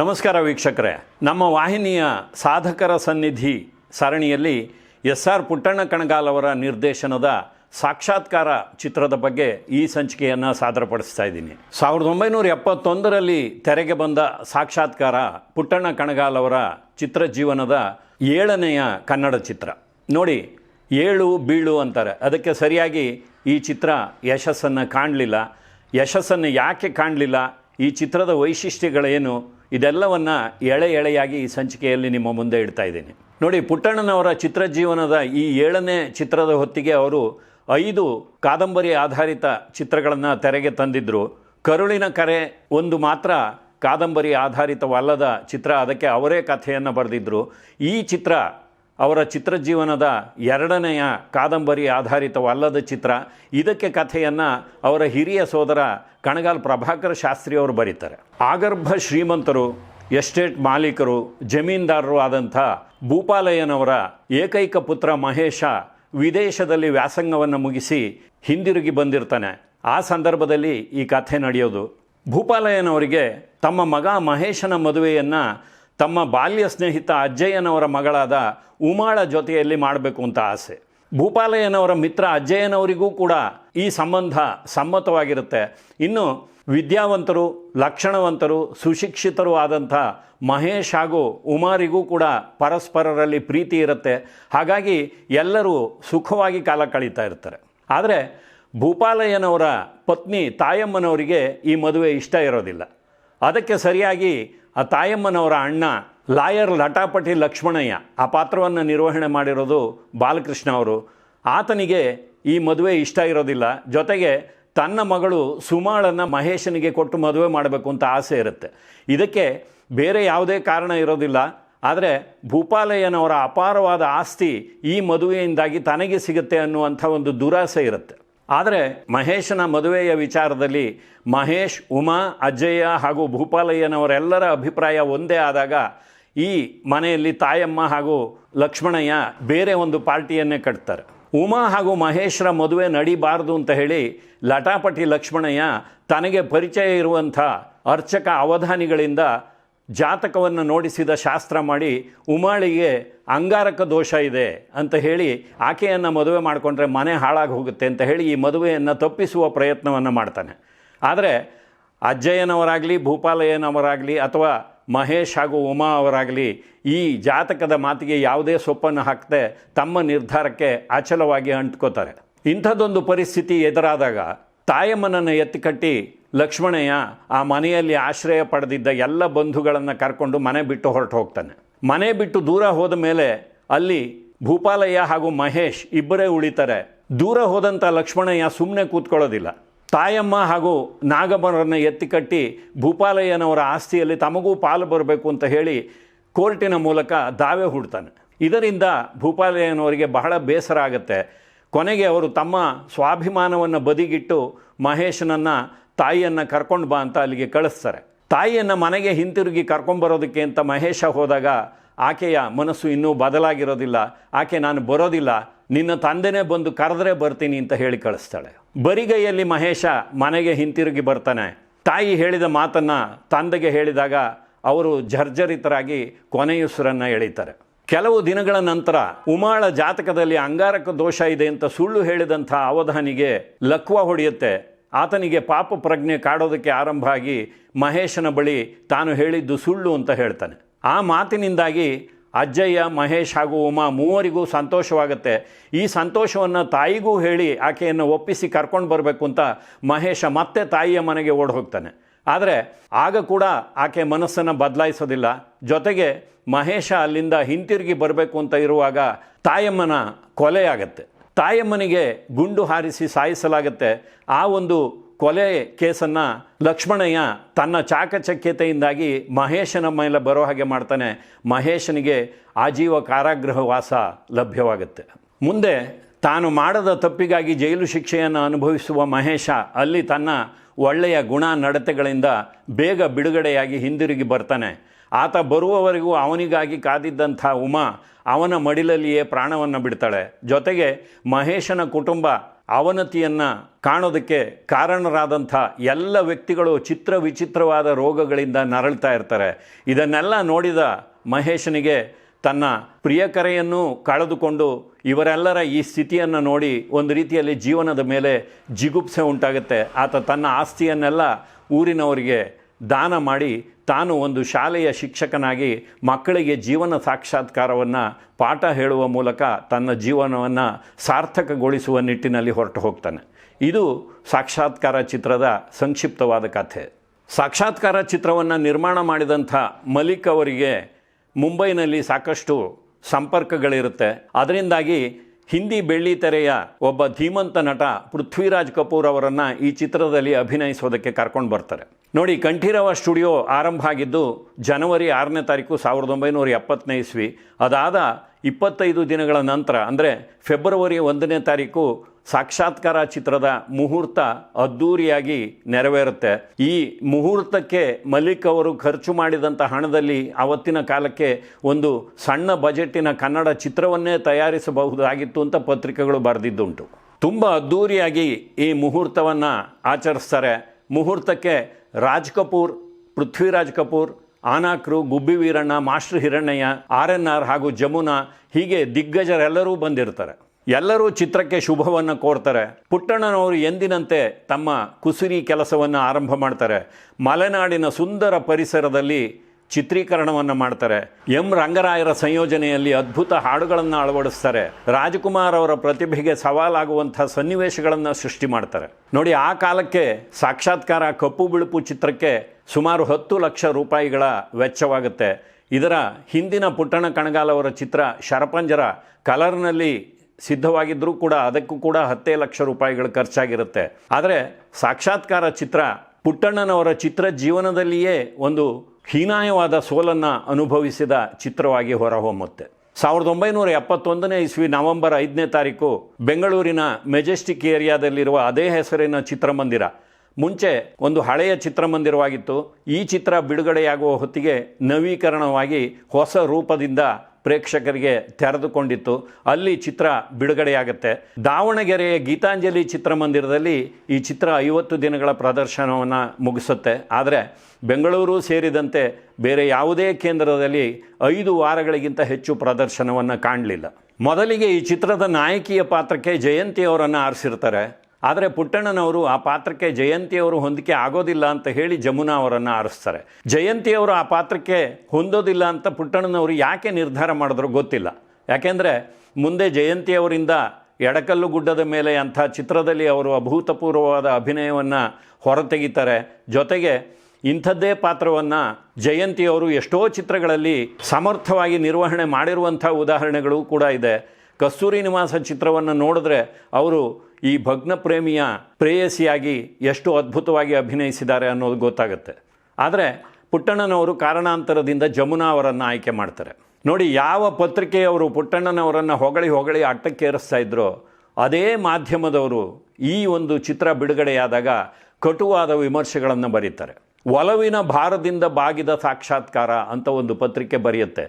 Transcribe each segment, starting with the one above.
ನಮಸ್ಕಾರ ವೀಕ್ಷಕರೇ. ನಮ್ಮ ವಾಹಿನಿಯ ಸಾಧಕರ ಸನ್ನಿಧಿ ಸರಣಿಯಲ್ಲಿ ಎಸ್ ಆರ್ ಪುಟ್ಟಣ್ಣ ಕಣಗಾಲ್ ಅವರ ನಿರ್ದೇಶನದ ಸಾಕ್ಷಾತ್ಕಾರ ಚಿತ್ರದ ಬಗ್ಗೆ ಈ ಸಂಚಿಕೆಯನ್ನು ಸಾದರಪಡಿಸ್ತಾ ಇದ್ದೀನಿ. ಸಾವಿರದ ಒಂಬೈನೂರ ಎಪ್ಪತ್ತೊಂದರಲ್ಲಿ ತೆರೆಗೆ ಬಂದ ಸಾಕ್ಷಾತ್ಕಾರ ಪುಟ್ಟಣ್ಣ ಕಣಗಾಲ್ ಅವರ ಚಿತ್ರಜೀವನದ ಏಳನೆಯ ಕನ್ನಡ ಚಿತ್ರ. ನೋಡಿ, ಏಳು ಬೀಳು ಅಂತಾರೆ. ಅದಕ್ಕೆ ಸರಿಯಾಗಿ ಈ ಚಿತ್ರ ಯಶಸ್ಸನ್ನು ಕಾಣಲಿಲ್ಲ. ಯಶಸ್ಸನ್ನು ಯಾಕೆ ಕಾಣಲಿಲ್ಲ? ಈ ಚಿತ್ರದ ವೈಶಿಷ್ಟ್ಯಗಳೇನು? ಇದೆಲ್ಲವನ್ನು ಎಳೆ ಎಳೆಯಾಗಿ ಈ ಸಂಚಿಕೆಯಲ್ಲಿ ನಿಮ್ಮ ಮುಂದೆ ಇಡ್ತಾ ಇದ್ದೀನಿ. ನೋಡಿ, ಪುಟ್ಟಣ್ಣನವರ ಚಿತ್ರಜೀವನದ ಈ ಏಳನೇ ಚಿತ್ರದ ಹೊತ್ತಿಗೆ ಅವರು ಐದು ಕಾದಂಬರಿ ಆಧಾರಿತ ಚಿತ್ರಗಳನ್ನು ತೆರೆಗೆ ತಂದಿದ್ದರು ಕರುಳಿನ ಕರೆ ಒಂದು ಮಾತ್ರ ಕಾದಂಬರಿ ಆಧಾರಿತವಲ್ಲದ ಚಿತ್ರ, ಅದಕ್ಕೆ ಅವರೇ ಕಥೆಯನ್ನು ಬರೆದಿದ್ದರು ಈ ಚಿತ್ರ ಅವರ ಚಿತ್ರಜೀವನದ ಎರಡನೆಯ ಕಾದಂಬರಿ ಆಧಾರಿತವಲ್ಲದ ಚಿತ್ರ. ಇದಕ್ಕೆ ಕಥೆಯನ್ನು ಅವರ ಹಿರಿಯ ಸೋದರ ಕಣಗಾಲ್ ಪ್ರಭಾಕರ್ ಶಾಸ್ತ್ರಿ ಅವರು ಬರೀತಾರೆ. ಆಗರ್ಭ ಶ್ರೀಮಂತರು, ಎಸ್ಟೇಟ್ ಮಾಲೀಕರು, ಜಮೀನ್ದಾರರು ಆದಂಥ ಭೂಪಾಲಯ್ಯನವರ ಏಕೈಕ ಪುತ್ರ ಮಹೇಶ ವಿದೇಶದಲ್ಲಿ ವ್ಯಾಸಂಗವನ್ನು ಮುಗಿಸಿ ಹಿಂದಿರುಗಿ ಬಂದಿರ್ತಾನೆ. ಆ ಸಂದರ್ಭದಲ್ಲಿ ಈ ಕಥೆ ನಡೆಯೋದು. ಭೂಪಾಲಯ್ಯನವರಿಗೆ ತಮ್ಮ ಮಗ ಮಹೇಶನ ಮದುವೆಯನ್ನು ತಮ್ಮ ಬಾಲ್ಯ ಸ್ನೇಹಿತ ಅಜ್ಜಯ್ಯನವರ ಮಗಳಾದ ಉಮಾಳ ಜೊತೆಯಲ್ಲಿ ಮಾಡಬೇಕು ಅಂತ ಆಸೆ. ಭೂಪಾಲಯ್ಯನವರ ಮಿತ್ರ ಅಜ್ಜಯ್ಯನವರಿಗೂ ಕೂಡ ಈ ಸಂಬಂಧ ಸಮ್ಮತವಾಗಿರುತ್ತೆ. ಇನ್ನು ವಿದ್ಯಾವಂತರು, ಲಕ್ಷಣವಂತರು, ಸುಶಿಕ್ಷಿತರು ಆದಂಥ ಮಹೇಶ್ ಹಾಗೂ ಉಮಾರಿಗೂ ಕೂಡ ಪರಸ್ಪರರಲ್ಲಿ ಪ್ರೀತಿ ಇರುತ್ತೆ. ಹಾಗಾಗಿ ಎಲ್ಲರೂ ಸುಖವಾಗಿ ಕಾಲ ಕಳೀತಾ ಇರ್ತಾರೆ. ಆದರೆ ಭೂಪಾಲಯ್ಯನವರ ಪತ್ನಿ ತಾಯಮ್ಮನವರಿಗೆ ಈ ಮದುವೆ ಇಷ್ಟ ಇರೋದಿಲ್ಲ. ಅದಕ್ಕೆ ಸರಿಯಾಗಿ ಆ ತಾಯಮ್ಮನವರ ಅಣ್ಣ, ಲಾಯರ್ ಲಟಾಪಟಿ ಲಕ್ಷ್ಮಣಯ್ಯ, ಆ ಪಾತ್ರವನ್ನು ನಿರ್ವಹಣೆ ಮಾಡಿರೋದು ಬಾಲಕೃಷ್ಣ ಅವರು. ಆತನಿಗೆ ಈ ಮದುವೆ ಇಷ್ಟ ಇರೋದಿಲ್ಲ. ಜೊತೆಗೆ ತನ್ನ ಮಗಳು ಸುಮಾಳನ್ನು ಮಹೇಶನಿಗೆ ಕೊಟ್ಟು ಮದುವೆ ಮಾಡಬೇಕು ಅಂತ ಆಸೆ ಇರುತ್ತೆ. ಇದಕ್ಕೆ ಬೇರೆ ಯಾವುದೇ ಕಾರಣ ಇರೋದಿಲ್ಲ. ಆದರೆ ಭೂಪಾಲಯ್ಯನವರ ಅಪಾರವಾದ ಆಸ್ತಿ ಈ ಮದುವೆಯಿಂದಾಗಿ ತನಗೆ ಸಿಗುತ್ತೆ ಅನ್ನುವಂಥ ಒಂದು ದುರಾಸೆ ಇರುತ್ತೆ. ಆದರೆ ಮಹೇಶನ ಮದುವೆಯ ವಿಚಾರದಲ್ಲಿ ಮಹೇಶ್, ಉಮಾ ಅಜ್ಜಯ್ಯ ಹಾಗೂ ಭೂಪಾಲಯ್ಯನವರೆಲ್ಲರ ಅಭಿಪ್ರಾಯ ಒಂದೇ ಆದಾಗ ಈ ಮನೆಯಲ್ಲಿ ತಾಯಮ್ಮ ಹಾಗೂ ಲಕ್ಷ್ಮಣಯ್ಯ ಬೇರೆ ಒಂದು ಪಾರ್ಟಿಯನ್ನೇ ಕಟ್ತಾರೆ. ಉಮಾ ಹಾಗೂ ಮಹೇಶ್ರ ಮದುವೆ ನಡಿಬಾರ್ದು ಅಂತ ಹೇಳಿ ಲಟಾಪಟಿ ಲಕ್ಷ್ಮಣಯ್ಯ ತನಗೆ ಪರಿಚಯ ಇರುವಂಥ ಅರ್ಚಕ ಅವಧಾನಿಗಳಿಂದ ಜಾತಕವನ್ನು ನೋಡಿಸಿದ ಶಾಸ್ತ್ರ ಮಾಡಿ, ಉಮಾಳಿಗೆ ಅಂಗಾರಕ ದೋಷ ಇದೆ ಅಂತ ಹೇಳಿ ಆಕೆಯನ್ನು ಮದುವೆ ಮಾಡಿಕೊಂಡ್ರೆ ಮನೆ ಹಾಳಾಗಿ ಹೋಗುತ್ತೆ ಅಂತ ಹೇಳಿ ಈ ಮದುವೆಯನ್ನು ತಪ್ಪಿಸುವ ಪ್ರಯತ್ನವನ್ನು ಮಾಡ್ತಾನೆ. ಆದರೆ ಅಜ್ಜಯ್ಯನವರಾಗಲಿ, ಭೂಪಾಲಯ್ಯನವರಾಗಲಿ ಅಥವಾ ಮಹೇಶ್ ಹಾಗೂ ಉಮಾ ಅವರಾಗಲಿ ಈ ಜಾತಕದ ಮಾತಿಗೆ ಯಾವುದೇ ಸೊಪ್ಪನ್ನು ಹಾಕದೆ ತಮ್ಮ ನಿರ್ಧಾರಕ್ಕೆ ಅಚಲವಾಗಿ ಅಂಟ್ಕೋತಾರೆ. ಇಂಥದ್ದೊಂದು ಪರಿಸ್ಥಿತಿ ಎದುರಾದಾಗ ತಾಯಮ್ಮನನ್ನು ಎತ್ತಿಕಟ್ಟಿ ಲಕ್ಷ್ಮಣಯ್ಯ ಆ ಮನೆಯಲ್ಲಿ ಆಶ್ರಯ ಪಡೆದಿದ್ದ ಎಲ್ಲ ಬಂಧುಗಳನ್ನು ಕರ್ಕೊಂಡು ಮನೆ ಬಿಟ್ಟು ಹೊರಟು ಹೋಗ್ತಾನೆ. ಮನೆ ಬಿಟ್ಟು ದೂರ ಹೋದ ಮೇಲೆ ಅಲ್ಲಿ ಭೂಪಾಲಯ್ಯ ಹಾಗೂ ಮಹೇಶ್ ಇಬ್ಬರೇ ಉಳಿತಾರೆ. ದೂರ ಹೋದಂಥ ಲಕ್ಷ್ಮಣಯ್ಯ ಸುಮ್ಮನೆ ಕೂತ್ಕೊಳ್ಳೋದಿಲ್ಲ. ತಾಯಮ್ಮ ಹಾಗೂ ನಾಗಮ್ಮರನ್ನು ಎತ್ತಿಕಟ್ಟಿ ಭೂಪಾಲಯ್ಯನವರ ಆಸ್ತಿಯಲ್ಲಿ ತಮಗೂ ಪಾಲು ಬರಬೇಕು ಅಂತ ಹೇಳಿ ಕೋರ್ಟಿನ ಮೂಲಕ ದಾವೆ ಹೂಡ್ತಾನೆ. ಇದರಿಂದ ಭೂಪಾಲಯ್ಯನವರಿಗೆ ಬಹಳ ಬೇಸರ ಆಗುತ್ತೆ. ಕೊನೆಗೆ ಅವರು ತಮ್ಮ ಸ್ವಾಭಿಮಾನವನ್ನು ಬದಿಗಿಟ್ಟು ಮಹೇಶನನ್ನು ತಾಯಿಯನ್ನು ಕರ್ಕೊಂಡು ಬಾ ಅಂತ ಅಲ್ಲಿಗೆ ಕಳಿಸ್ತಾರೆ. ತಾಯಿಯನ್ನು ಮನೆಗೆ ಹಿಂತಿರುಗಿ ಕರ್ಕೊಂಬರೋದಕ್ಕೆ ಅಂತ ಮಹೇಶ ಹೋದಾಗ ಆಕೆಯ ಮನಸ್ಸು ಇನ್ನೂ ಬದಲಾಗಿರೋದಿಲ್ಲ. ಆಕೆ ನಾನು ಬರೋದಿಲ್ಲ, ನಿನ್ನ ತಂದೆನೇ ಬಂದು ಕರೆದ್ರೆ ಬರ್ತೀನಿ ಅಂತ ಹೇಳಿ ಕಳಿಸ್ತಾಳೆ. ಬರಿಗೈಯಲ್ಲಿ ಮಹೇಶ ಮನೆಗೆ ಹಿಂತಿರುಗಿ ಬರ್ತಾನೆ. ತಾಯಿ ಹೇಳಿದ ಮಾತನ್ನು ತಂದೆಗೆ ಹೇಳಿದಾಗ ಅವರು ಜರ್ಜರಿತರಾಗಿ ಕೊನೆಯುಸಿರನ್ನು ಎಳೀತಾರೆ. ಕೆಲವು ದಿನಗಳ ನಂತರ ಉಮಾಳ ಜಾತಕದಲ್ಲಿ ಅಂಗಾರಕ ದೋಷ ಇದೆ ಅಂತ ಸುಳ್ಳು ಹೇಳಿದಂಥ ಅವಧಾನಿಗೆ ಲಕ್ವ ಹೊಡೆಯುತ್ತೆ. ಆತನಿಗೆ ಪಾಪ ಪ್ರಜ್ಞೆ ಕಾಡೋದಕ್ಕೆ ಆರಂಭ ಆಗಿ ಮಹೇಶನ ಬಳಿ ತಾನು ಹೇಳಿದ್ದು ಸುಳ್ಳು ಅಂತ ಹೇಳ್ತಾನೆ. ಆ ಮಾತಿನಿಂದಾಗಿ ಅಜ್ಜಯ್ಯ, ಮಹೇಶ್ ಹಾಗೂ ಉಮಾ ಮೂವರಿಗೂ ಸಂತೋಷವಾಗುತ್ತೆ. ಈ ಸಂತೋಷವನ್ನು ತಾಯಿಗೂ ಹೇಳಿ ಆಕೆಯನ್ನು ಒಪ್ಪಿಸಿ ಕರ್ಕೊಂಡು ಬರಬೇಕು ಅಂತ ಮಹೇಶ ಮತ್ತೆ ತಾಯಿಯ ಮನೆಗೆ ಓಡಿ ಹೋಗ್ತಾನೆ ಆದರೆ ಆಗ ಕೂಡ ಆಕೆ ಮನಸ್ಸನ್ನು ಬದಲಾಯಿಸೋದಿಲ್ಲ. ಜೊತೆಗೆ ಮಹೇಶ ಅಲ್ಲಿಂದ ಹಿಂತಿರುಗಿ ಬರಬೇಕು ಅಂತ ಇರುವಾಗ ತಾಯಮ್ಮನ ಕೊಲೆಯಾಗತ್ತೆ ತಾಯಮ್ಮನಿಗೆ ಗುಂಡು ಹಾರಿಸಿ ಸಾಯಿಸಲಾಗತ್ತೆ. ಆ ಒಂದು ಕೊಲೆ ಕೇಸನ್ನು ಲಕ್ಷ್ಮಣಯ್ಯ ತನ್ನ ಚಾಕಚಕ್ಯತೆಯಿಂದಾಗಿ ಮಹೇಶನ ಮೇಲೆ ಬರೋ ಹಾಗೆ ಮಾಡ್ತಾನೆ. ಮಹೇಶನಿಗೆ ಆಜೀವ ಕಾರಾಗೃಹ ವಾಸ ಲಭ್ಯವಾಗುತ್ತೆ. ಮುಂದೆ ತಾನು ಮಾಡದ ತಪ್ಪಿಗಾಗಿ ಜೈಲು ಶಿಕ್ಷೆಯನ್ನು ಅನುಭವಿಸುವ ಮಹೇಶ ಅಲ್ಲಿ ತನ್ನ ಒಳ್ಳೆಯ ಗುಣ ನಡತೆಗಳಿಂದ ಬೇಗ ಬಿಡುಗಡೆಯಾಗಿ ಹಿಂದಿರುಗಿ ಬರ್ತಾನೆ. ಆತ ಬರುವವರೆಗೂ ಅವನಿಗಾಗಿ ಕಾದಿದ್ದಂಥ ಉಮಾ ಅವನ ಮಡಿಲಲ್ಲಿಯೇ ಪ್ರಾಣವನ್ನು ಬಿಡ್ತಾಳೆ. ಜೊತೆಗೆ ಮಹೇಶನ ಕುಟುಂಬ ಅವನತಿಯನ್ನು ಕಾಣೋದಕ್ಕೆ ಕಾರಣರಾದಂಥ ಎಲ್ಲ ವ್ಯಕ್ತಿಗಳು ಚಿತ್ರ ವಿಚಿತ್ರವಾದ ರೋಗಗಳಿಂದ ನರಳ್ತಾ ಇರ್ತಾರೆ. ಇದನ್ನೆಲ್ಲ ನೋಡಿದ ಮಹೇಶನಿಗೆ ತನ್ನ ಪ್ರಿಯಕರೆಯನ್ನು ಕಳೆದುಕೊಂಡು ಇವರೆಲ್ಲರ ಈ ಸ್ಥಿತಿಯನ್ನು ನೋಡಿ ಒಂದು ರೀತಿಯಲ್ಲಿ ಜೀವನದ ಮೇಲೆ ಜಿಗುಪ್ಸೆ ಉಂಟಾಗುತ್ತೆ. ಆತ ತನ್ನ ಆಸ್ತಿಯನ್ನೆಲ್ಲ ಊರಿನವರಿಗೆ ದಾನ ಮಾಡಿ ತಾನು ಒಂದು ಶಾಲೆಯ ಶಿಕ್ಷಕನಾಗಿ ಮಕ್ಕಳಿಗೆ ಜೀವನ ಸಾಕ್ಷಾತ್ಕಾರವನ್ನು ಪಾಠ ಹೇಳುವ ಮೂಲಕ ತನ್ನ ಜೀವನವನ್ನು ಸಾರ್ಥಕಗೊಳಿಸುವ ನಿಟ್ಟಿನಲ್ಲಿ ಹೊರಟು ಹೋಗ್ತಾನೆ. ಇದು ಸಾಕ್ಷಾತ್ಕಾರ ಚಿತ್ರದ ಸಂಕ್ಷಿಪ್ತವಾದ ಕಥೆ. ಸಾಕ್ಷಾತ್ಕಾರ ಚಿತ್ರವನ್ನು ನಿರ್ಮಾಣ ಮಾಡಿದಂಥ ಮಲಿಕ್ ಅವರಿಗೆ ಮುಂಬೈನಲ್ಲಿ ಸಾಕಷ್ಟು ಸಂಪರ್ಕಗಳಿರುತ್ತೆ. ಅದರಿಂದಾಗಿ ಹಿಂದಿ ಬೆಳ್ಳಿ ತೆರೆಯ ಒಬ್ಬ ಧೀಮಂತ ನಟ ಪೃಥ್ವಿರಾಜ್ ಕಪೂರ್ ಅವರನ್ನು ಈ ಚಿತ್ರದಲ್ಲಿ ಅಭಿನಯಿಸೋದಕ್ಕೆ ಕರ್ಕೊಂಡು ಬರ್ತಾರೆ. ನೋಡಿ, ಕಂಠೀರವ ಸ್ಟುಡಿಯೋ ಆರಂಭ ಆಗಿದ್ದು ಜನವರಿ ಆರನೇ ತಾರೀಕು ಸಾವಿರದ ಒಂಬೈನೂರ ಎಪ್ಪತ್ತನೇ ಇಸ್ವಿ. ಅದಾದ ಇಪ್ಪತ್ತೈದು ದಿನಗಳ ನಂತರ, ಅಂದರೆ ಫೆಬ್ರವರಿ ಒಂದನೇ ತಾರೀಕು ಸಾಕ್ಷಾತ್ಕಾರ ಚಿತ್ರದ ಮುಹೂರ್ತ ಅದ್ದೂರಿಯಾಗಿ ನೆರವೇರುತ್ತೆ. ಈ ಮುಹೂರ್ತಕ್ಕೆ ಮಲಿಕ್ ಅವರು ಖರ್ಚು ಮಾಡಿದಂಥ ಹಣದಲ್ಲಿ ಅವತ್ತಿನ ಕಾಲಕ್ಕೆ ಒಂದು ಸಣ್ಣ ಬಜೆಟ್ಟಿನ ಕನ್ನಡ ಚಿತ್ರವನ್ನೇ ತಯಾರಿಸಬಹುದಾಗಿತ್ತು ಅಂತ ಪತ್ರಿಕೆಗಳು ಬರೆದಿದ್ದುಂಟು. ತುಂಬ ಅದ್ದೂರಿಯಾಗಿ ಈ ಮುಹೂರ್ತವನ್ನು ಆಚರಿಸ್ತಾರೆ. ಮುಹೂರ್ತಕ್ಕೆ Raj Kapoor, Prithviraj Kapoor, Anakru, Gubbi Veeranna, master Hirannaiah, R N R ಹಾಗೂ ಜಮುನಾ ಹೀಗೆ ದಿಗ್ಗಜರೆಲ್ಲರೂ ಬಂದಿರ್ತಾರೆ. ಎಲ್ಲರೂ ಚಿತ್ರಕ್ಕೆ ಶುಭವನ್ನು ಕೋರ್ತಾರೆ. ಪುಟ್ಟಣ್ಣನವರು ಎಂದಿನಂತೆ ತಮ್ಮ ಕುಸುರಿ ಕೆಲಸವನ್ನು ಆರಂಭ ಮಾಡ್ತಾರೆ. ಮಲೆನಾಡಿನ ಸುಂದರ ಪರಿಸರದಲ್ಲಿ ಚಿತ್ರೀಕರಣವನ್ನು ಮಾಡ್ತಾರೆ. ಎಂ ರಂಗರಾಯರ ಸಂಯೋಜನೆಯಲ್ಲಿ ಅದ್ಭುತ ಹಾಡುಗಳನ್ನು ಅಳವಡಿಸ್ತಾರೆ. ರಾಜಕುಮಾರ್ ಅವರ ಪ್ರತಿಭೆಗೆ ಸವಾಲಾಗುವಂಥ ಸನ್ನಿವೇಶಗಳನ್ನು ಸೃಷ್ಟಿ ಮಾಡ್ತಾರೆ. ನೋಡಿ, ಆ ಕಾಲಕ್ಕೆ ಸಾಕ್ಷಾತ್ಕಾರ ಕಪ್ಪು ಬಿಳುಪು ಚಿತ್ರಕ್ಕೆ ಸುಮಾರು ಹತ್ತು ಲಕ್ಷ ರೂಪಾಯಿಗಳ ವೆಚ್ಚವಾಗುತ್ತೆ. ಇದರ ಹಿಂದಿನ ಪುಟ್ಟಣ ಕಣಗಾಲವರ ಚಿತ್ರ ಶರಪಂಜರ ಕಲರ್ನಲ್ಲಿ ಸಿದ್ಧವಾಗಿದ್ದರೂ ಕೂಡ ಅದಕ್ಕೂ ಕೂಡ ಹತ್ತೇ ಲಕ್ಷ ರೂಪಾಯಿಗಳು ಖರ್ಚಾಗಿರುತ್ತೆ. ಆದರೆ ಸಾಕ್ಷಾತ್ಕಾರ ಚಿತ್ರ ಪುಟ್ಟಣ್ಣನವರ ಚಿತ್ರ ಜೀವನದಲ್ಲಿಯೇ ಒಂದು ಹೀನಾಯವಾದ ಸೋಲನ್ನು ಅನುಭವಿಸಿದ ಚಿತ್ರವಾಗಿ ಹೊರಹೊಮ್ಮುತ್ತೆ. ಸಾವಿರದ ಒಂಬೈನೂರ ಎಪ್ಪತ್ತೊಂದನೇ ಇಸ್ವಿ ನವೆಂಬರ್ ಐದನೇ ತಾರೀಕು ಬೆಂಗಳೂರಿನ ಮೆಜೆಸ್ಟಿಕ್ ಏರಿಯಾದಲ್ಲಿರುವ ಅದೇ ಹೆಸರಿನ ಚಿತ್ರಮಂದಿರ. ಮುಂಚೆ ಒಂದು ಹಳೆಯ ಚಿತ್ರಮಂದಿರವಾಗಿತ್ತು. ಈ ಚಿತ್ರ ಬಿಡುಗಡೆಯಾಗುವ ಹೊತ್ತಿಗೆ ನವೀಕರಣವಾಗಿ ಹೊಸ ರೂಪದಿಂದ ಪ್ರೇಕ್ಷಕರಿಗೆ ತೆರೆದುಕೊಂಡಿತ್ತು. ಅಲ್ಲಿ ಚಿತ್ರ ಬಿಡುಗಡೆಯಾಗುತ್ತೆ. ದಾವಣಗೆರೆಯ ಗೀತಾಂಜಲಿ ಚಿತ್ರಮಂದಿರದಲ್ಲಿ ಈ ಚಿತ್ರ ಐವತ್ತು ದಿನಗಳ ಪ್ರದರ್ಶನವನ್ನು ಮುಗಿಸುತ್ತೆ. ಆದರೆ ಬೆಂಗಳೂರು ಸೇರಿದಂತೆ ಬೇರೆ ಯಾವುದೇ ಕೇಂದ್ರದಲ್ಲಿ ಐದು ವಾರಗಳಿಗಿಂತ ಹೆಚ್ಚು ಪ್ರದರ್ಶನವನ್ನು ಕಾಣಲಿಲ್ಲ. ಮೊದಲಿಗೆ ಈ ಚಿತ್ರದ ನಾಯಕಿಯ ಪಾತ್ರಕ್ಕೆ ಜಯಂತಿ ಅವರನ್ನು ಆರಿಸಿರ್ತಾರೆ. ಆದರೆ ಪುಟ್ಟಣ್ಣನವರು ಆ ಪಾತ್ರಕ್ಕೆ ಜಯಂತಿಯವರು ಹೊಂದಿಕೆ ಆಗೋದಿಲ್ಲ ಅಂತ ಹೇಳಿ ಜಮುನಾ ಅವರನ್ನು ಆರಿಸ್ತಾರೆ. ಜಯಂತಿಯವರು ಆ ಪಾತ್ರಕ್ಕೆ ಹೊಂದೋದಿಲ್ಲ ಅಂತ ಪುಟ್ಟಣ್ಣನವರು ಯಾಕೆ ನಿರ್ಧಾರ ಮಾಡಿದ್ರು ಗೊತ್ತಿಲ್ಲ. ಯಾಕೆಂದರೆ ಮುಂದೆ ಜಯಂತಿಯವರಿಂದ ಎಡಕಲ್ಲು ಗುಡ್ಡದ ಮೇಲೆ ಅಂಥ ಚಿತ್ರದಲ್ಲಿ ಅವರು ಅಭೂತಪೂರ್ವವಾದ ಅಭಿನಯವನ್ನು ಹೊರತೆಗಿತಾರೆ. ಜೊತೆಗೆ ಇಂಥದ್ದೇ ಪಾತ್ರವನ್ನು ಜಯಂತಿಯವರು ಎಷ್ಟೋ ಚಿತ್ರಗಳಲ್ಲಿ ಸಮರ್ಥವಾಗಿ ನಿರ್ವಹಣೆ ಮಾಡಿರುವಂಥ ಉದಾಹರಣೆಗಳು ಕೂಡ ಇದೆ. ಕಸ್ತೂರಿ ನಿವಾಸ ಚಿತ್ರವನ್ನು ನೋಡಿದ್ರೆ ಅವರು ಈ ಭಗ್ನ ಪ್ರೇಮಿಯ ಪ್ರೇಯಸಿಯಾಗಿ ಎಷ್ಟು ಅದ್ಭುತವಾಗಿ ಅಭಿನಯಿಸಿದ್ದಾರೆ ಅನ್ನೋದು ಗೊತ್ತಾಗುತ್ತೆ. ಆದರೆ ಪುಟ್ಟಣ್ಣನವರು ಕಾರಣಾಂತರದಿಂದ ಜಮುನಾ ಅವರನ್ನು ಆಯ್ಕೆ ಮಾಡ್ತಾರೆ. ನೋಡಿ, ಯಾವ ಪತ್ರಿಕೆಯವರು ಪುಟ್ಟಣ್ಣನವರನ್ನು ಹೊಗಳಿ ಹೊಗಳಿ ಅಟ್ಟಕ್ಕೇರಿಸ್ತಾ ಇದ್ರು, ಅದೇ ಮಾಧ್ಯಮದವರು ಈ ಒಂದು ಚಿತ್ರ ಬಿಡುಗಡೆಯಾದಾಗ ಕಟುವಾದ ವಿಮರ್ಶೆಗಳನ್ನು ಬರೀತಾರೆ. ಒಲವಿನ ಭಾರದಿಂದ ಬಾಗಿದ ಸಾಕ್ಷಾತ್ಕಾರ ಅಂತ ಒಂದು ಪತ್ರಿಕೆ ಬರೆಯುತ್ತೆ.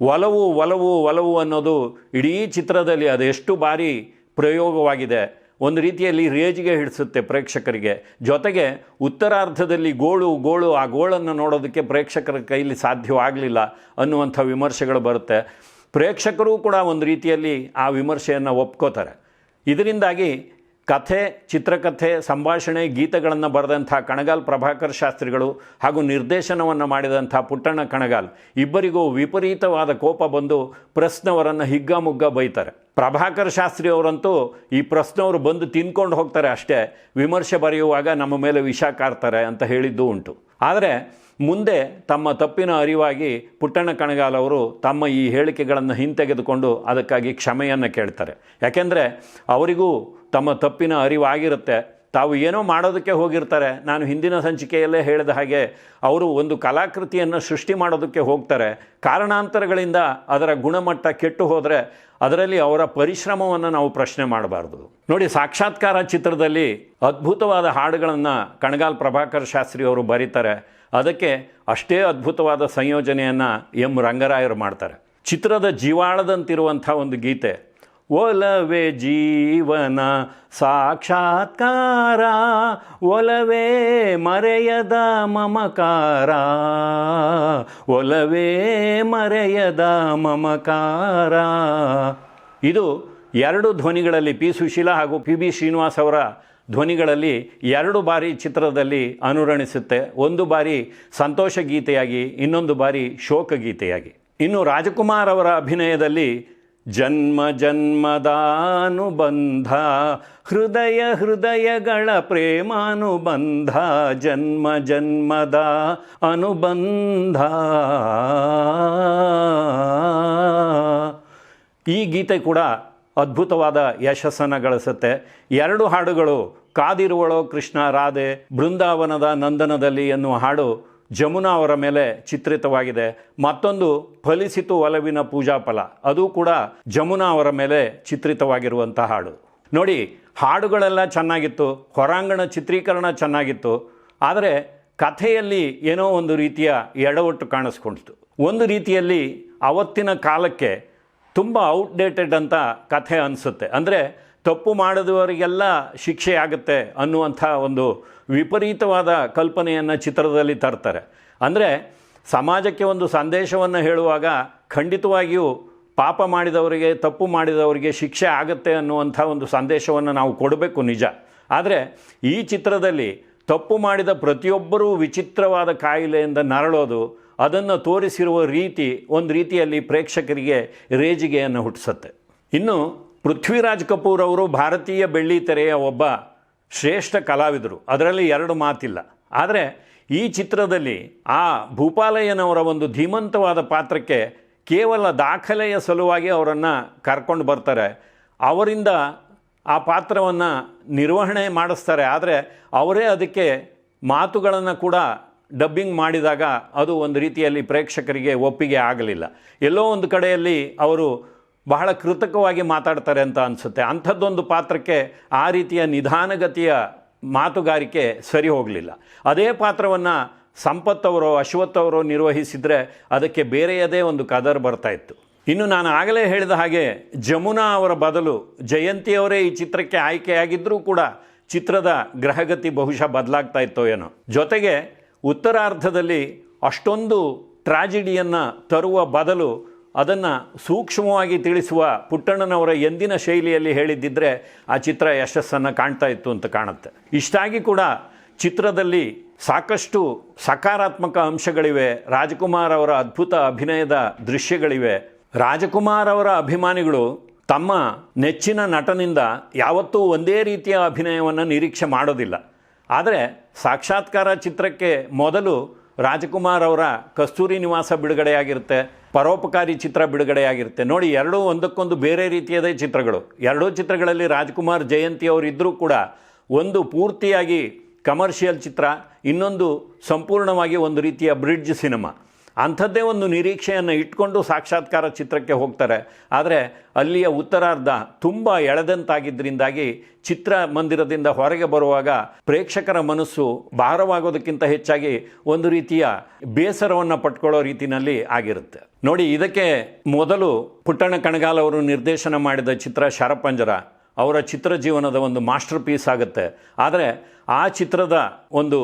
ಒಲವು ಒಲವು ಒಲವು ಅನ್ನೋದು ಇಡೀ ಚಿತ್ರದಲ್ಲಿ ಅದೆಷ್ಟು ಬಾರಿ ಪ್ರಯೋಗವಾಗಿದೆ. ಒಂದು ರೀತಿಯಲ್ಲಿ ರೇಜಿಗೆ ಹಿಡಿಸುತ್ತೆ ಪ್ರೇಕ್ಷಕರಿಗೆ. ಜೊತೆಗೆ ಉತ್ತರಾರ್ಧದಲ್ಲಿ ಗೋಳು ಗೋಳು, ಆ ಗೋಳನ್ನು ನೋಡೋದಕ್ಕೆ ಪ್ರೇಕ್ಷಕರ ಕೈಲಿ ಸಾಧ್ಯವಾಗಲಿಲ್ಲ ಅನ್ನುವಂಥ ವಿಮರ್ಶೆಗಳು ಬರುತ್ತೆ. ಪ್ರೇಕ್ಷಕರು ಕೂಡ ಒಂದು ರೀತಿಯಲ್ಲಿ ಆ ವಿಮರ್ಶೆಯನ್ನು ಒಪ್ಕೋತಾರೆ. ಇದರಿಂದಾಗಿ ಕಥೆ, ಚಿತ್ರಕಥೆ, ಸಂಭಾಷಣೆ, ಗೀತೆಗಳನ್ನು ಬರೆದಂಥ ಕಣಗಾಲ್ ಪ್ರಭಾಕರ್ ಶಾಸ್ತ್ರಿಗಳು ಹಾಗೂ ನಿರ್ದೇಶನವನ್ನು ಮಾಡಿದಂಥ ಪುಟ್ಟಣ್ಣ ಕಣಗಾಲ್ ಇಬ್ಬರಿಗೂ ವಿಪರೀತವಾದ ಕೋಪ ಬಂದು ಪ್ರಶ್ನವರನ್ನು ಹಿಗ್ಗಾಮುಗ್ಗ ಬೈತಾರೆ. ಪ್ರಭಾಕರ್ ಶಾಸ್ತ್ರಿ ಅವರಂತೂ ಈ ಪ್ರಶ್ನವರು ಬಂದು ತಿನ್ಕೊಂಡು ಹೋಗ್ತಾರೆ ಅಷ್ಟೇ, ವಿಮರ್ಶೆ ಬರೆಯುವಾಗ ನಮ್ಮ ಮೇಲೆ ವಿಷ ಕಾರ್ತಾರೆ ಅಂತ ಹೇಳಿದ್ದು ಉಂಟು. ಆದರೆ ಮುಂದೆ ತಮ್ಮ ತಪ್ಪಿನ ಅರಿವಾಗಿ ಪುಟ್ಟಣ್ಣ ಕಣಗಾಲ್ ಅವರು ತಮ್ಮ ಈ ಹೇಳಿಕೆಗಳನ್ನು ಹಿಂತೆಗೆದುಕೊಂಡು ಅದಕ್ಕಾಗಿ ಕ್ಷಮೆಯನ್ನು ಕೇಳ್ತಾರೆ. ಯಾಕೆಂದರೆ ಅವರಿಗೂ ತಮ್ಮ ತಪ್ಪಿನ ಅರಿವಾಗಿರುತ್ತೆ. ತಾವು ಏನೋ ಮಾಡೋದಕ್ಕೆ ಹೋಗಿರ್ತಾರೆ. ನಾನು ಹಿಂದಿನ ಸಂಚಿಕೆಯಲ್ಲೇ ಹೇಳಿದ ಹಾಗೆ ಅವರು ಒಂದು ಕಲಾಕೃತಿಯನ್ನು ಸೃಷ್ಟಿ ಮಾಡೋದಕ್ಕೆ ಹೋಗ್ತಾರೆ. ಕಾರಣಾಂತರಗಳಿಂದ ಅದರ ಗುಣಮಟ್ಟ ಕೆಟ್ಟು ಹೋದರೆ ಅದರಲ್ಲಿ ಅವರ ಪರಿಶ್ರಮವನ್ನು ನಾವು ಪ್ರಶ್ನೆ ಮಾಡಬಾರ್ದು. ನೋಡಿ, ಸಾಕ್ಷಾತ್ಕಾರ ಚಿತ್ರದಲ್ಲಿ ಅದ್ಭುತವಾದ ಹಾಡುಗಳನ್ನು ಕಣಗಾಲ್ ಪ್ರಭಾಕರ್ ಶಾಸ್ತ್ರಿ ಅವರು ಬರೀತಾರೆ. ಅದಕ್ಕೆ ಅಷ್ಟೇ ಅದ್ಭುತವಾದ ಸಂಯೋಜನೆಯನ್ನು ಎಂ ರಂಗರಾಯರು ಮಾಡ್ತಾರೆ. ಚಿತ್ರದ ಜೀವಾಳದಂತಿರುವಂಥ ಒಂದು ಗೀತೆ, ಒಲವೆ ಜೀವನ ಸಾಕ್ಷಾತ್ಕಾರ, ಒಲವೇ ಮರೆಯದ ಮಮಕಾರ, ಒಲವೇ ಮರೆಯದ ಮಮಕಾರ. ಇದು ಎರಡು ಧ್ವನಿಗಳಲ್ಲಿ ಪಿ. ಸುಶೀಲಾ ಹಾಗೂ ಪಿ. ಬಿ. ಶ್ರೀನಿವಾಸ್ ಅವರ ಧ್ವನಿಗಳಲ್ಲಿ ಎರಡು ಬಾರಿ ಚಿತ್ರದಲ್ಲಿ ಅನುರಣಿಸುತ್ತೆ. ಒಂದು ಬಾರಿ ಸಂತೋಷ ಗೀತೆಯಾಗಿ ಇನ್ನೊಂದು ಬಾರಿ ಶೋಕ ಗೀತೆಯಾಗಿ ಇನ್ನು ರಾಜಕುಮಾರ್ ಅವರ ಅಭಿನಯದಲ್ಲಿ ಜನ್ಮ ಜನ್ಮದಾನುಬಂಧ, ಹೃದಯ ಹೃದಯಗಳ ಪ್ರೇಮಾನುಬಂಧ, ಜನ್ಮ ಜನ್ಮದ ಅನುಬಂಧ. ಈ ಗೀತೆ ಕೂಡ ಅದ್ಭುತವಾದ ಯಶಸ್ಸನ್ನು ಗಳಿಸುತ್ತೆ. ಎರಡು ಹಾಡುಗಳು, ಕಾದಿರುವಳೋ ಕೃಷ್ಣ ರಾಧೆ, ಬೃಂದಾವನದ ನಂದನದಲ್ಲಿ ಎನ್ನುವ ಹಾಡು ಜಮುನಾ ಅವರ ಮೇಲೆ ಚಿತ್ರಿತವಾಗಿದೆ. ಮತ್ತೊಂದು ಫಲಿಸಿತು ಒಲವಿನ ಪೂಜಾ ಫಲ ಅದು ಕೂಡ ಜಮುನಾ ಅವರ ಮೇಲೆ ಚಿತ್ರಿತವಾಗಿರುವಂಥ ಹಾಡು. ನೋಡಿ, ಹಾಡುಗಳೆಲ್ಲ ಚೆನ್ನಾಗಿತ್ತು, ಹೊರಾಂಗಣ ಚಿತ್ರೀಕರಣ ಚೆನ್ನಾಗಿತ್ತು, ಆದರೆ ಕಥೆಯಲ್ಲಿ ಏನೋ ಒಂದು ರೀತಿಯ ಎಡವಟ್ಟು ಕಾಣಿಸ್ಕೊಂಡಿತು ಒಂದು ರೀತಿಯಲ್ಲಿ ಅವತ್ತಿನ ಕಾಲಕ್ಕೆ ತುಂಬ ಔಟ್ಡೇಟೆಡ್ ಅಂತ ಕಥೆ ಅನಿಸುತ್ತೆ. ಅಂದರೆ ತಪ್ಪು ಮಾಡಿದವರಿಗೆಲ್ಲ ಶಿಕ್ಷೆ ಆಗುತ್ತೆ ಅನ್ನುವಂಥ ಒಂದು ವಿಪರೀತವಾದ ಕಲ್ಪನೆಯನ್ನು ಚಿತ್ರದಲ್ಲಿ ತರ್ತಾರೆ. ಅಂದರೆ ಸಮಾಜಕ್ಕೆ ಒಂದು ಸಂದೇಶವನ್ನು ಹೇಳುವಾಗ ಖಂಡಿತವಾಗಿಯೂ ಪಾಪ ಮಾಡಿದವರಿಗೆ, ತಪ್ಪು ಮಾಡಿದವರಿಗೆ ಶಿಕ್ಷೆ ಆಗುತ್ತೆ ಅನ್ನುವಂಥ ಒಂದು ಸಂದೇಶವನ್ನು ನಾವು ಕೊಡಬೇಕು ನಿಜ. ಆದರೆ ಈ ಚಿತ್ರದಲ್ಲಿ ತಪ್ಪು ಮಾಡಿದ ಪ್ರತಿಯೊಬ್ಬರೂ ವಿಚಿತ್ರವಾದ ಕಾಯಿಲೆಯಿಂದ ನರಳೋದು ಅದನ್ನು ತೋರಿಸಿರುವ ರೀತಿ, ಒಂದು ರೀತಿಯಲ್ಲಿ ಪ್ರೇಕ್ಷಕರಿಗೆ ರೇಜಿಗೆಯನ್ನು ಹುಟ್ಟಿಸುತ್ತೆ. ಇನ್ನು ಪೃಥ್ವಿರಾಜ್ ಕಪೂರ್ ಅವರು ಭಾರತೀಯ ಬೆಳ್ಳಿ ತೆರೆಯ ಒಬ್ಬ ಶ್ರೇಷ್ಠ ಕಲಾವಿದರು. ಅದರಲ್ಲಿ ಎರಡು ಮಾತಿಲ್ಲ. ಆದರೆ ಈ ಚಿತ್ರದಲ್ಲಿ ಆ ಭೂಪಾಲಯ್ಯನವರ ಒಂದು ಧೀಮಂತವಾದ ಪಾತ್ರಕ್ಕೆ ಕೇವಲ ದಾಖಲೆಯ ಸಲುವಾಗಿ ಅವರನ್ನು ಕರ್ಕೊಂಡು ಬರ್ತಾರೆ. ಅವರಿಂದ ಆ ಪಾತ್ರವನ್ನು ನಿರ್ವಹಣೆ ಮಾಡಿಸ್ತಾರೆ. ಆದರೆ ಅವರೇ ಅದಕ್ಕೆ ಮಾತುಗಳನ್ನು ಕೂಡ ಡಬ್ಬಿಂಗ್ ಮಾಡಿದಾಗ ಅದು ಒಂದು ರೀತಿಯಲ್ಲಿ ಪ್ರೇಕ್ಷಕರಿಗೆ ಒಪ್ಪಿಗೆ ಆಗಲಿಲ್ಲ. ಎಲ್ಲೋ ಒಂದು ಕಡೆಯಲ್ಲಿ ಅವರು ಬಹಳ ಕೃತಕವಾಗಿ ಮಾತಾಡ್ತಾರೆ ಅಂತ ಅನಿಸುತ್ತೆ. ಅಂಥದ್ದೊಂದು ಪಾತ್ರಕ್ಕೆ ಆ ರೀತಿಯ ನಿಧಾನಗತಿಯ ಮಾತುಗಾರಿಕೆ ಸರಿ ಹೋಗಲಿಲ್ಲ. ಅದೇ ಪಾತ್ರವನ್ನು ಸಂಪತ್ ಅವರೋ ನಿರ್ವಹಿಸಿದರೆ ಅದಕ್ಕೆ ಬೇರೆಯದೇ ಒಂದು ಕದರ್ ಬರ್ತಾ ಇತ್ತು. ಇನ್ನು ನಾನು ಆಗಲೇ ಹೇಳಿದ ಹಾಗೆ ಜಮುನಾ ಅವರ ಬದಲು ಜಯಂತಿ ಅವರೇ ಈ ಚಿತ್ರಕ್ಕೆ ಆಯ್ಕೆಯಾಗಿದ್ದರೂ ಕೂಡ ಚಿತ್ರದ ಗ್ರಹಗತಿ ಬಹುಶಃ ಬದಲಾಗ್ತಾ ಇತ್ತೋ ಏನೋ. ಜೊತೆಗೆ ಉತ್ತರಾರ್ಧದಲ್ಲಿ ಅಷ್ಟೊಂದು ಟ್ರಾಜಿಡಿಯನ್ನು ತರುವ ಬದಲು ಅದನ್ನು ಸೂಕ್ಷ್ಮವಾಗಿ ತಿಳಿಸುವ ಪುಟ್ಟಣ್ಣನವರ ಎಂದಿನ ಶೈಲಿಯಲ್ಲಿ ಹೇಳಿದ್ದಿದ್ರೆ ಆ ಚಿತ್ರ ಯಶಸ್ಸನ್ನು ಕಾಣ್ತಾ ಇತ್ತು ಅಂತ ಕಾಣುತ್ತೆ. ಇಷ್ಟಾಗಿ ಕೂಡ ಚಿತ್ರದಲ್ಲಿ ಸಾಕಷ್ಟು ಸಕಾರಾತ್ಮಕ ಅಂಶಗಳಿವೆ. ರಾಜಕುಮಾರ್ ಅವರ ಅದ್ಭುತ ಅಭಿನಯದ ದೃಶ್ಯಗಳಿವೆ. ರಾಜಕುಮಾರ್ ಅವರ ಅಭಿಮಾನಿಗಳು ತಮ್ಮ ನೆಚ್ಚಿನ ನಟನಿಂದ ಯಾವತ್ತೂ ಒಂದೇ ರೀತಿಯ ಅಭಿನಯವನ್ನು ನಿರೀಕ್ಷೆ ಮಾಡೋದಿಲ್ಲ. ಆದರೆ ಸಾಕ್ಷಾತ್ಕಾರ ಚಿತ್ರಕ್ಕೆ ಮೊದಲು ರಾಜಕುಮಾರ್ ಅವರ ಕಸ್ತೂರಿ ನಿವಾಸ ಬಿಡುಗಡೆಯಾಗಿರುತ್ತೆ, ಪರೋಪಕಾರಿ ಚಿತ್ರ ಬಿಡುಗಡೆಯಾಗಿರುತ್ತೆ. ನೋಡಿ, ಎರಡೂ ಒಂದಕ್ಕೊಂದು ಬೇರೆ ರೀತಿಯದೇ ಚಿತ್ರಗಳು. ಎರಡೂ ಚಿತ್ರಗಳಲ್ಲಿ ರಾಜ್ಕುಮಾರ್ ಜಯಂತಿ ಅವರಿದ್ದರೂ ಕೂಡ ಒಂದು ಪೂರ್ತಿಯಾಗಿ ಕಮರ್ಷಿಯಲ್ ಚಿತ್ರ, ಇನ್ನೊಂದು ಸಂಪೂರ್ಣವಾಗಿ ಒಂದು ರೀತಿಯ ಬ್ರಿಡ್ಜ್ ಸಿನಿಮಾ ಅಂಥದ್ದೇ ಒಂದು ನಿರೀಕ್ಷೆಯನ್ನು ಇಟ್ಕೊಂಡು ಸಾಕ್ಷಾತ್ಕಾರ ಚಿತ್ರಕ್ಕೆ ಹೋಗ್ತಾರೆ. ಆದರೆ ಅಲ್ಲಿಯ ಉತ್ತರಾರ್ಧ ತುಂಬ ಎಳೆದಂತಾಗಿದ್ದರಿಂದಾಗಿ ಚಿತ್ರ ಮಂದಿರದಿಂದ ಹೊರಗೆ ಬರುವಾಗ ಪ್ರೇಕ್ಷಕರ ಮನಸ್ಸು ಭಾರವಾಗೋದಕ್ಕಿಂತ ಹೆಚ್ಚಾಗಿ ಒಂದು ರೀತಿಯ ಬೇಸರವನ್ನು ಪಟ್ಕೊಳ್ಳೋ ರೀತಿಯಲ್ಲಿ ಆಗಿರುತ್ತೆ. ನೋಡಿ, ಇದಕ್ಕೆ ಮೊದಲು ಪುಟ್ಟಣ ಕಣಗಾಲ್ ಅವರು ನಿರ್ದೇಶನ ಮಾಡಿದ ಚಿತ್ರ ಶರಪಂಜರ. ಅವರ ಚಿತ್ರ ಜೀವನದ ಒಂದು ಮಾಸ್ಟರ್ ಪೀಸ್ ಆಗುತ್ತೆ. ಆದರೆ ಆ ಚಿತ್ರದ ಒಂದು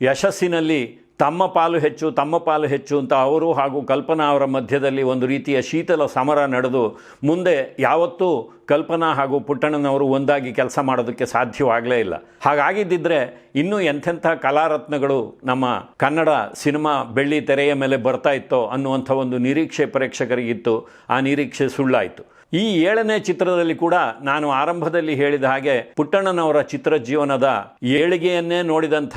ಯಶಸ್ಸಿನಲ್ಲಿ ತಮ್ಮ ಪಾಲು ಹೆಚ್ಚು, ತಮ್ಮ ಪಾಲು ಹೆಚ್ಚು ಅಂತ ಅವರು ಹಾಗೂ ಕಲ್ಪನಾ ಅವರ ಮಧ್ಯದಲ್ಲಿ ಒಂದು ರೀತಿಯ ಶೀತಲ ಸಮರ ನಡೆದು ಮುಂದೆ ಯಾವತ್ತೂ ಕಲ್ಪನಾ ಹಾಗೂ ಪುಟ್ಟಣ್ಣನವರು ಒಂದಾಗಿ ಕೆಲಸ ಮಾಡೋದಕ್ಕೆ ಸಾಧ್ಯವಾಗಲೇ ಇಲ್ಲ. ಹಾಗಾಗಿದ್ದಿದ್ರೆ ಇನ್ನೂ ಎಂಥೆಂಥ ಕಲಾರತ್ನಗಳು ನಮ್ಮ ಕನ್ನಡ ಸಿನಿಮಾ ಬೆಳ್ಳಿ ತೆರೆಯ ಮೇಲೆ ಬರ್ತಾ ಇತ್ತೋ ಅನ್ನುವಂಥ ಒಂದು ನಿರೀಕ್ಷೆ ಪ್ರೇಕ್ಷಕರಿಗಿತ್ತು. ಆ ನಿರೀಕ್ಷೆ ಸುಳ್ಳಾಯಿತು. ಈ ಏಳನೇ ಚಿತ್ರದಲ್ಲಿ ಕೂಡ ನಾನು ಆರಂಭದಲ್ಲಿ ಹೇಳಿದ ಹಾಗೆ ಪುಟ್ಟಣ್ಣನವರ ಚಿತ್ರ ಜೀವನದ ಏಳಿಗೆಯನ್ನೇ ನೋಡಿದಂಥ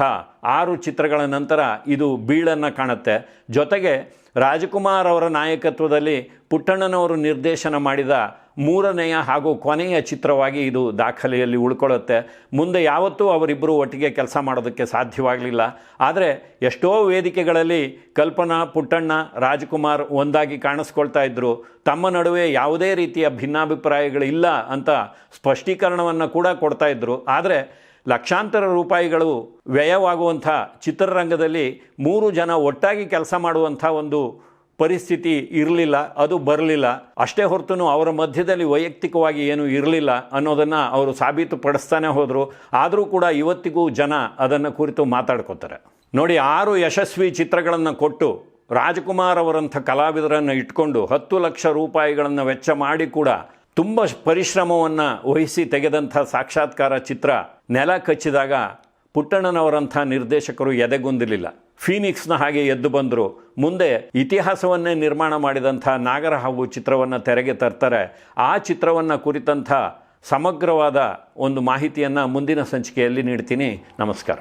ಆರು ಚಿತ್ರಗಳ ನಂತರ ಇದು ಬೀಳನ್ನು ಕಾಣುತ್ತೆ. ಜೊತೆಗೆ ರಾಜಕುಮಾರ್ ಅವರ ನಾಯಕತ್ವದಲ್ಲಿ ಪುಟ್ಟಣ್ಣನವರು ನಿರ್ದೇಶನ ಮಾಡಿದ ಮೂರನೆಯ ಹಾಗೂ ಕೊನೆಯ ಚಿತ್ರವಾಗಿ ಇದು ದಾಖಲೆಯಲ್ಲಿ ಉಳ್ಕೊಳ್ಳುತ್ತೆ. ಮುಂದೆ ಯಾವತ್ತೂ ಅವರಿಬ್ಬರು ಒಟ್ಟಿಗೆ ಕೆಲಸ ಮಾಡೋದಕ್ಕೆ ಸಾಧ್ಯವಾಗಲಿಲ್ಲ. ಆದರೆ ಎಷ್ಟೋ ವೇದಿಕೆಗಳಲ್ಲಿ ಕಲ್ಪನಾ, ಪುಟ್ಟಣ್ಣ, ರಾಜ್ಕುಮಾರ್ ಒಂದಾಗಿ ಕಾಣಿಸ್ಕೊಳ್ತಾ ಇದ್ದರು ತಮ್ಮ ನಡುವೆ ಯಾವುದೇ ರೀತಿಯ ಭಿನ್ನಾಭಿಪ್ರಾಯಗಳಿಲ್ಲ ಅಂತ ಸ್ಪಷ್ಟೀಕರಣವನ್ನು ಕೂಡ ಕೊಡ್ತಾ ಇದ್ದರು ಆದರೆ ಲಕ್ಷಾಂತರ ರೂಪಾಯಿಗಳು ವ್ಯಯವಾಗುವಂಥ ಚಿತ್ರರಂಗದಲ್ಲಿ ಮೂರು ಜನ ಒಟ್ಟಾಗಿ ಕೆಲಸ ಮಾಡುವಂಥ ಒಂದು ಪರಿಸ್ಥಿತಿ ಇರಲಿಲ್ಲ, ಅದು ಬರಲಿಲ್ಲ. ಅಷ್ಟೇ ಹೊರತು ಅವರ ಮಧ್ಯದಲ್ಲಿ ವೈಯಕ್ತಿಕವಾಗಿ ಏನು ಇರಲಿಲ್ಲ ಅನ್ನೋದನ್ನು ಅವರು ಸಾಬೀತುಪಡಿಸ್ತಾನೆ ಹೋದರು. ಆದರೂ ಕೂಡ ಇವತ್ತಿಗೂ ಜನ ಅದನ್ನು ಕುರಿತು ಮಾತಾಡ್ಕೋತಾರೆ. ನೋಡಿ, ಆರು ಯಶಸ್ವಿ ಚಿತ್ರಗಳನ್ನು ಕೊಟ್ಟು ರಾಜಕುಮಾರ್ ಅವರಂಥ ಕಲಾವಿದರನ್ನು ಇಟ್ಕೊಂಡು ಹತ್ತು ಲಕ್ಷ ರೂಪಾಯಿಗಳನ್ನು ವೆಚ್ಚ ಮಾಡಿ ಕೂಡ ತುಂಬ ಪರಿಶ್ರಮವನ್ನು ವಹಿಸಿ ತೆಗೆದಂಥ ಸಾಕ್ಷಾತ್ಕಾರ ಚಿತ್ರ ನೆಲ ಕಚ್ಚಿದಾಗ ಪುಟ್ಟಣ್ಣನವರಂಥ ನಿರ್ದೇಶಕರು ಎದೆಗುಂದಿಲಿಲ್ಲ. ಫೀನಿಕ್ಸ್ನ ಹಾಗೆ ಎದ್ದು ಬಂದರು. ಮುಂದೆ ಇತಿಹಾಸವನ್ನೇ ನಿರ್ಮಾಣ ಮಾಡಿದಂಥ ನಾಗರಹಾವು ಚಿತ್ರವನ್ನು ತೆರೆಗೆ ತರ್ತಾರೆ. ಆ ಚಿತ್ರವನ್ನು ಕುರಿತಂಥ ಸಮಗ್ರವಾದ ಒಂದು ಮಾಹಿತಿಯನ್ನು ಮುಂದಿನ ಸಂಚಿಕೆಯಲ್ಲಿ ನೀಡ್ತೀನಿ. ನಮಸ್ಕಾರ.